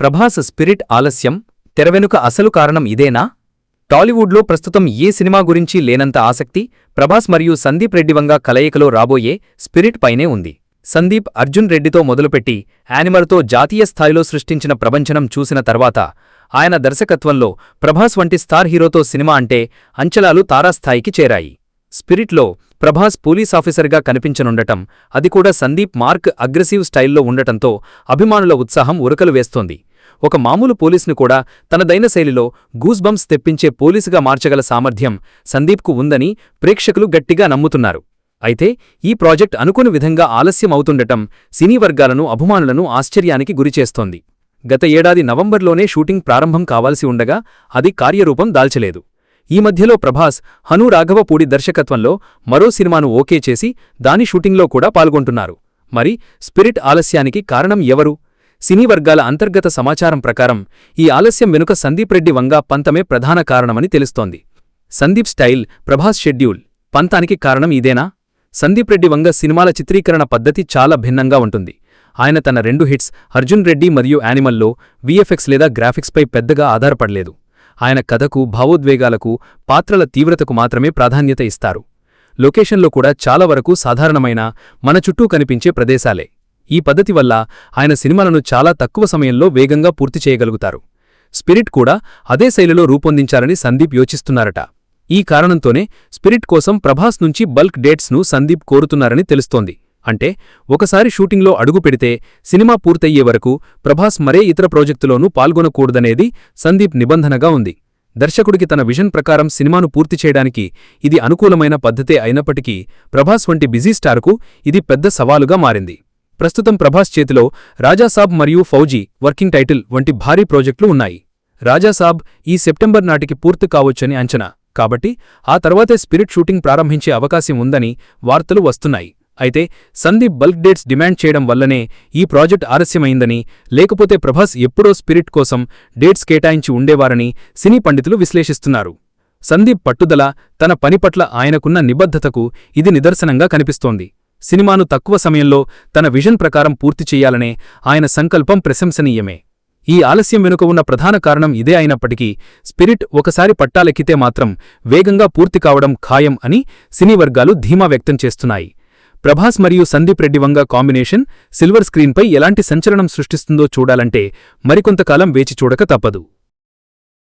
Prabhas spirit ఆలస్యం తెరవెనుక అసలు కారణం ఇదేనా? టాలీవుడ్లో ప్రస్తుతం ఏ సినిమా గురించి లేనంత ఆసక్తి ప్రభాస్ మరియు సందీప్ రెడ్డి వంగ కలయికలో రాబోయే స్పిరిట్ పైనే ఉంది. సందీప్ అర్జున్ రెడ్డితో మొదలుపెట్టి యానిమల్తో జాతీయ స్థాయిలో సృష్టించిన ప్రపంచనం చూసిన తర్వాత ఆయన దర్శకత్వంలో ప్రభాస్ వంటి స్టార్ హీరోతో సినిమా అంటే అంచలాలు తారాస్థాయికి చేరాయి. స్పిరిట్లో ప్రభాస్ పోలీస్ ఆఫీసర్గా కనిపించనుండటం అది కూడా సందీప్ మార్క్ అగ్రెసివ్ స్టైల్లో ఉండటంతో అభిమానుల ఉత్సాహం ఉరకలు వేస్తోంది. ఒక మామూలు పోలీసును కూడా తనదైన శైలిలో గూస్బంప్స్ తెప్పించే పోలీసుగా మార్చగల సామర్థ్యం సందీప్కు ఉందని ప్రేక్షకులు గట్టిగా నమ్ముతున్నారు. అయితే ఈ ప్రాజెక్ట్ అనుకుని విధంగా ఆలస్యం అవుతుండటం సినీ వర్గాలను అభిమానులను ఆశ్చర్యానికి గురిచేస్తోంది. గత ఏడాది నవంబర్లోనే షూటింగ్ ప్రారంభం కావాల్సి ఉండగా అది కార్యరూపం దాల్చలేదు. ఈ మధ్యలో ప్రభాస్ హను రాఘవపూడి దర్శకత్వంలో మరో సినిమాను ఓకే చేసి దాని షూటింగ్లో కూడా పాల్గొంటున్నారు. మరి స్పిరిట్ ఆలస్యానికి కారణం ఎవరు? సినీ వర్గాల అంతర్గత సమాచారం ప్రకారం ఈ ఆలస్యం వెనుక సందీప్ రెడ్డి వంగా పంతమే ప్రధాన కారణమని తెలుస్తోంది. సందీప్ స్టైల్ ప్రభాస్ షెడ్యూల్ పంతానికి కారణం ఇదేనా? సందీప్ రెడ్డి వంగ సినిమాల చిత్రీకరణ పద్ధతి చాలా భిన్నంగా ఉంటుంది. ఆయన తన రెండు హిట్స్ అర్జున్ రెడ్డి మరియు యానిమల్లో విఎఫ్ఎక్స్ లేదా గ్రాఫిక్స్పై పెద్దగా ఆధారపడలేదు. ఆయన కథకు భావోద్వేగాలకు పాత్రల తీవ్రతకు మాత్రమే ప్రాధాన్యత ఇస్తారు. లొకేషన్లో కూడా చాలా వరకు సాధారణమైన మన చుట్టూ కనిపించే ప్రదేశాలే. ఈ పద్ధతి వల్ల ఆయన సినిమాలను చాలా తక్కువ సమయంలో వేగంగా పూర్తి చేయగలుగుతారు. స్పిరిట్ కూడా అదే శైలిలో రూపొందించాలని సందీప్ యోచిస్తున్నారట. ఈ కారణంతోనే స్పిరిట్ కోసం ప్రభాస్ నుంచి బల్క్ డేట్స్ను సందీప్ కోరుతున్నారని తెలుస్తోంది. అంటే ఒకసారి షూటింగ్లో అడుగు పెడితే సినిమా పూర్తయ్యే వరకు ప్రభాస్ మరే ఇతర ప్రాజెక్టులోనూ పాల్గొనకూడదనేది సందీప్ నిబంధనగా ఉంది. దర్శకుడికి తన విజన్ ప్రకారం సినిమాను పూర్తి చేయడానికి ఇది అనుకూలమైన పద్ధతే అయినప్పటికీ ప్రభాస్ వంటి బిజీ స్టార్కు ఇది పెద్ద సవాలుగా మారింది. ప్రస్తుతం ప్రభాస్ చేతిలో రాజాసాబ్ మరియు ఫౌజీ వర్కింగ్ టైటిల్ వంటి భారీ ప్రాజెక్టులు ఉన్నాయి. రాజాసాబ్ ఈ సెప్టెంబర్ నాటికి పూర్తి కావచ్చని అంచనా. కాబట్టి ఆ తర్వాతే స్పిరిట్ షూటింగ్ ప్రారంభించే అవకాశం ఉందని వార్తలు వస్తున్నాయి. అయితే సందీప్ బల్క్ డేట్స్ డిమాండ్ చేయడం వల్లనే ఈ ప్రాజెక్ట్ ఆలస్యమైందని లేకపోతే ప్రభాస్ ఎప్పుడో స్పిరిట్ కోసం డేట్స్ కేటాయించి ఉండేవారని సినీ పండితులు విశ్లేషిస్తున్నారు. సందీప్ పట్టుదల తన పని పట్ల ఆయనకున్న నిబద్ధతకు ఇది నిదర్శనంగా కనిపిస్తోంది. సినిమాను తక్కువ సమయంలో తన విజన్ ప్రకారం పూర్తి చెయ్యాలనే ఆయన సంకల్పం ప్రశంసనీయమే. ఈ ఆలస్యం వెనుక ఉన్న ప్రధాన కారణం ఇదే అయినప్పటికీ స్పిరిట్ ఒకసారి పట్టాలెక్కితే మాత్రం వేగంగా పూర్తి కావడం ఖాయం అని సినీ వర్గాలు ధీమా వ్యక్తం చేస్తున్నాయి. ప్రభాస్ మరియు సందీప్ రెడ్డి వంగ కాంబినేషన్ సిల్వర్ స్క్రీన్పై ఎలాంటి సంచలనం సృష్టిస్తుందో చూడాలంటే మరికొంతకాలం వేచి చూడక తప్పదు.